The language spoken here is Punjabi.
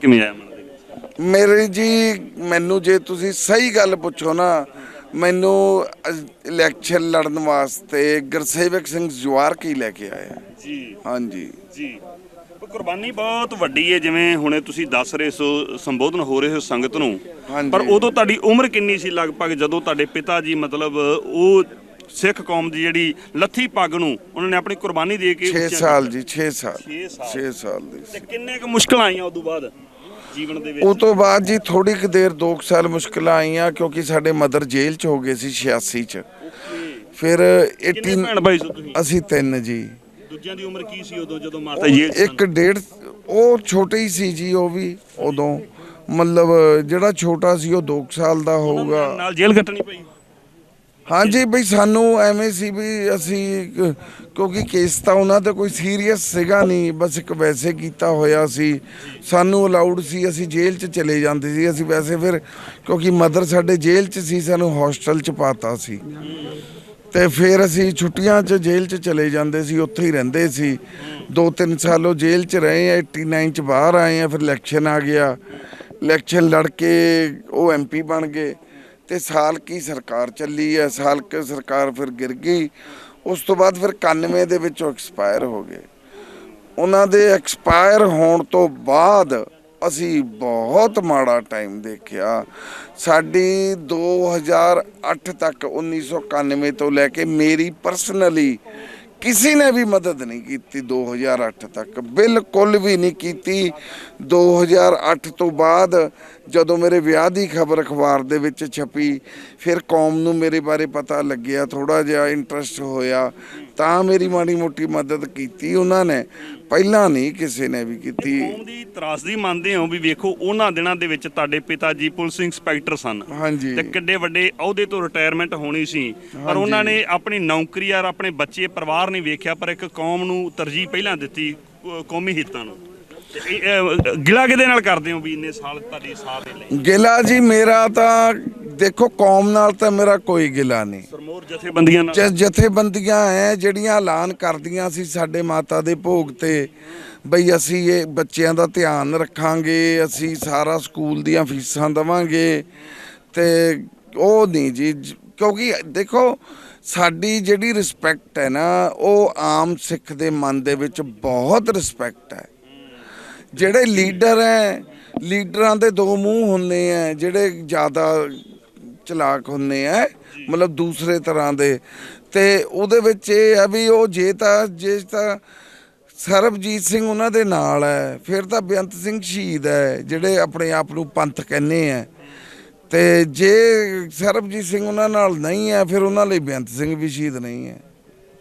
ਕਿਵੇਂ ਆਇਆ ਮਨ ਦੇ ਵਿੱਚ? ਮੇਰੇ ਜੀ ਮੈਨੂੰ ਜੇ ਤੁਸੀਂ ਸਹੀ ਗੱਲ ਪੁੱਛੋ ਨਾ ਮੈਨੂੰ ਇਲੈਕਸ਼ਨ ਲੜਨ ਵਾਸਤੇ ਗੁਰਸੇਵਕ ਸਿੰਘ ਜਵਾਰ ਕੀ ਲੈ ਕੇ ਆਇਆ। ਜੀ। ਹਾਂਜੀ। ਜੀ। ਕੁਰਬਾਨੀ ਬਹੁਤ ਵੱਡੀ ਹੈ ਜਿਵੇਂ ਹੁਣੇ ਤੁਸੀਂ ਦੱਸ ਰਹੇ ਸੋ ਸੰਬੋਧਨ ਹੋ ਰਹੇ ਹੋ ਸੰਗਤ ਨੂੰ। ਪਰ ਉਦੋਂ ਤੁਹਾਡੀ ਉਮਰ ਕਿੰਨੀ ਸੀ ਲਗਭਗ ਜਦੋਂ ਤੁਹਾਡੇ ਪਿਤਾ ਜੀ ਮਤਲਬ ਉਹ ਸਿੱਖ ਕੌਮ ਦੀ ਜਿਹੜੀ ਲੱਥੀ ਪੱਗ ਨੂੰ ਉਹਨਾਂ ਨੇ ਆਪਣੀ ਕੁਰਬਾਨੀ ਦੇ ਕੇ 6 ਉੱਚਾ ਸਾਲ। ਜੀ 6 ਸਾਲ। ਛੇ ਸਾਲ। 6 ਸਾਲ ਦੀ ਤੇ ਕਿੰਨੇ ਕੁ ਮੁਸ਼ਕਲਾਂ ਆਈਆਂ ਉਦੋਂ ਬਾਅਦ? ਜੀਵਨ ਦੇ ਵਿੱਚ? ਉਹ ਤੋਂ ਬਾਅਦ ਜੀ ਥੋੜੀ ਕੁ ਦੇਰ 2 ਸਾਲ ਮੁਸ਼ਕਲਾਂ ਆਈਆਂ ਕਿਉਂਕਿ ਸਾਡੇ ਮਦਰ ਜੇਲ੍ਹ ਚ ਹੋ ਗਏ ਸੀ 86 ਚ। ਫਿਰ ਕਿੰਨੇ 18 ਭੈਣ ਭਾਈ ਸੋ ਤੁਸੀਂ? ਅਸੀਂ ਤਿੰਨ ਜੀ। ਦੂਜਿਆਂ ਦੀ ਉਮਰ ਕੀ ਸੀ ਉਦੋਂ ਜਦੋਂ ਮਾਤਾ ਜੀ ਇੱਕ ਡੇਢ ਉਹ ਛੋਟੇ ਹੀ ਸੀ ਜੀ ਉਹ ਵੀ ਉਦੋਂ। ਮਤਲਬ ਜਿਹੜਾ ਛੋਟਾ ਸੀ ਉਹ 2 ਸਾਲ ਦਾ ਹੋਊਗਾ। ਨਾਲ ਜੇਲ੍ਹ ਕੱਟਣੀ ਪਈ? ਹਾਂਜੀ, ਬਈ ਸਾਨੂੰ ਐਵੇਂ ਸੀ ਵੀ ਅਸੀਂ, ਕਿਉਂਕਿ ਕੇਸ ਤਾਂ ਉਹਨਾਂ ਦਾ ਕੋਈ ਸੀਰੀਅਸ ਸੀਗਾ ਨਹੀਂ, ਬਸ ਇੱਕ ਵੈਸੇ ਕੀਤਾ ਹੋਇਆ ਸੀ। ਸਾਨੂੰ ਅਲਾਉਡ ਸੀ, ਅਸੀਂ ਜੇਲ੍ਹ 'ਚ ਚਲੇ ਜਾਂਦੇ ਸੀ, ਅਸੀਂ ਵੈਸੇ ਫਿਰ, ਕਿਉਂਕਿ ਮਦਰ ਸਾਡੇ ਜੇਲ੍ਹ 'ਚ ਸੀ, ਸਾਨੂੰ ਹੌਸਟਲ 'ਚ ਪਾਤਾ ਸੀ। ਤੇ ਫਿਰ ਅਸੀਂ ਛੁੱਟੀਆਂ 'ਚ ਜੇਲ੍ਹ 'ਚ ਚਲੇ ਜਾਂਦੇ ਸੀ, ਉੱਥੇ ਹੀ ਰਹਿੰਦੇ ਸੀ। ਦੋ ਤਿੰਨ ਸਾਲ ਉਹ ਜੇਲ੍ਹ 'ਚ ਰਹੇ ਆ 89 'ਚ ਬਾਹਰ ਆਏ ਆ, ਫਿਰ ਇਲੈਕਸ਼ਨ ਆ ਗਿਆ। ਇਲੈਕਸ਼ਨ ਲੜ ਕੇ ਉਹ ਐਮਪੀ ਬਣ ਗਏ। ਤੇ ਸਾਲ ਕੀ ਸਰਕਾਰ ਚੱਲੀ ਹੈ, ਸਾਲ ਕੀ ਸਰਕਾਰ ਫਿਰ ਗਿਰ ਗਈ, ਉਸ ਤੋਂ ਬਾਅਦ ਫਿਰ 91 ਦੇ ਵਿੱਚ ਉਹ ਐਕਸਪਾਇਰ ਹੋ ਗਏ। ਉਹਨਾਂ ਦੇ ਐਕਸਪਾਇਰ ਹੋਣ ਤੋਂ ਬਾਅਦ ਅਸੀਂ ਬਹੁਤ ਮਾੜਾ ਟਾਈਮ ਦੇਖਿਆ। ਸਾਡੀ 2008 ਤੱਕ 1991 ਤੋਂ ਲੈ ਕੇ ਮੇਰੀ ਪਰਸਨਲੀ ਕਿਸੇ ਨੇ ਵੀ ਮਦਦ ਨਹੀਂ ਕੀਤੀ 2008 ਤੱਕ ਬਿਲਕੁਲ ਵੀ ਨਹੀਂ ਕੀਤੀ। 2008 ਤੋਂ ਬਾਅਦ ਜਦੋਂ ਮੇਰੇ ਵਿਆਹ ਦੀ ਖਬਰ ਅਖਬਾਰ ਦੇ ਵਿੱਚ ਛਪੀ ਫਿਰ ਕੌਮ ਨੂੰ ਮੇਰੇ ਬਾਰੇ ਪਤਾ ਲੱਗਿਆ ਥੋੜਾ ਜਿਹਾ ਇੰਟਰਸਟ ਹੋਇਆ ਤਾਂ ਮੇਰੀ ਮਾੜੀ ਮੋਟੀ ਮਦਦ ਕੀਤੀ ਉਹਨਾਂ ਨੇ। ਪਹਿਲਾਂ ਨਹੀਂ ਕਿਸੇ ਨੇ ਵੀ ਕੀਤੀ। ਕੌਮ ਦੀ ਤਰਾਸਦੀ ਮੰਨਦੇ ਹੋ ਵੀ ਵੇਖੋ ਉਹਨਾਂ ਦਿਨਾਂ ਦੇ ਵਿੱਚ ਤੁਹਾਡੇ ਪਿਤਾ ਜੀ ਪੁਲਿਸ ਇੰਸਪੈਕਟਰ ਸਨ। ਹਾਂਜੀ। ਤੇ ਕਿੱਡੇ ਵੱਡੇ ਅਹੁਦੇ ਤੋਂ ਰਿਟਾਇਰਮੈਂਟ ਹੋਣੀ ਸੀ। ਪਰ ਉਹਨਾਂ ਨੇ ਆਪਣੀ ਨੌਕਰੀ ਯਾਰ ਆਪਣੇ ਬੱਚੇ ਪਰਿਵਾਰ ਨਹੀਂ ਵੇਖਿਆ ਪਰ ਇੱਕ ਕੌਮ ਨੂੰ ਤਰਜੀਹ ਪਹਿਲਾਂ ਦਿੱਤੀ ਕੌਮੀ ਹਿੱਤਾਂ ਨੂੰ। ਗਿਲਾ ਕਿਹਦੇ ਨਾਲ ਕਰਦੇ ਹੋ ਵੀ ਇੰਨੇ ਸਾਲ ਤੁਹਾਡੀ ਸਾਥ ਦੇ ਲਈ? ਗਿਲਾ ਜੀ ਮੇਰਾ ਤਾਂ ਦੇਖੋ ਕੌਮ ਨਾਲ ਤਾਂ ਮੇਰਾ ਕੋਈ ਗਿਲਾ ਨਹੀਂ। ਸਰਮੋਰ ਜਥੇਬੰਦੀਆਂ ਨਾਲ? ਜਥੇਬੰਦੀਆਂ ਐ ਜਿਹੜੀਆਂ ਐਲਾਨ ਕਰਦੀਆਂ ਸੀ ਸਾਡੇ ਮਾਤਾ ਦੇ ਭੋਗ ਤੇ ਬਈ ਅਸੀਂ ਇਹ ਬੱਚਿਆਂ ਦਾ ਧਿਆਨ ਰੱਖਾਂਗੇ ਅਸੀਂ ਸਾਰਾ ਸਕੂਲ ਦੀਆਂ ਫੀਸਾਂ ਦਵਾਂਗੇ ਤੇ ਉਹ ਨਹੀਂ ਜ- ਕਿਉਂਕਿ ਦੇਖੋ, ਸਾਡੀ ਜਿਹੜੀ ਰਿਸਪੈਕਟ ਹੈ ਨਾ, ਉਹ ਆਮ ਸਿੱਖ ਦੇ ਮਨ ਦੇ ਵਿੱਚ ਬਹੁਤ ਰਿਸਪੈਕਟ ਹੈ। ਜਿਹੜੇ ਲੀਡਰ ਹੈ ਲੀਡਰਾਂ ਦੇ ਦੋ ਮੂੰਹ ਹੁੰਦੇ ਆ, ਜਿਹੜੇ ਜ਼ਿਆਦਾ ਚਲਾਕ ਹੁੰਦੇ ਆ, ਮਤਲਬ ਦੂਸਰੇ ਤਰ੍ਹਾਂ ਦੇ। ਤੇ ਉਹਦੇ ਵਿੱਚ ਇਹ ਆ ਵੀ ਉਹ ਜੇ ਤਾਂ ਜੇ ਤਾਂ ਸਰਬਜੀਤ ਸਿੰਘ ਉਹਨਾਂ ਦੇ ਨਾਲ ਹੈ, ਫਿਰ ਤਾਂ ਬੇਅੰਤ ਸਿੰਘ ਸ਼ਹੀਦ ਹੈ, ਜਿਹੜੇ ਆਪਣੇ ਆਪ ਨੂੰ ਪੰਥ ਕਹਿੰਦੇ ਆ। ਤੇ ਜੇ ਸਰਬਜੀਤ ਸਿੰਘ ਉਹਨਾਂ ਨਾਲ ਨਹੀਂ ਹੈ, ਫਿਰ ਉਹਨਾਂ ਲਈ ਬੇਅੰਤ ਸਿੰਘ ਵੀ ਸ਼ਹੀਦ ਨਹੀਂ ਹੈ।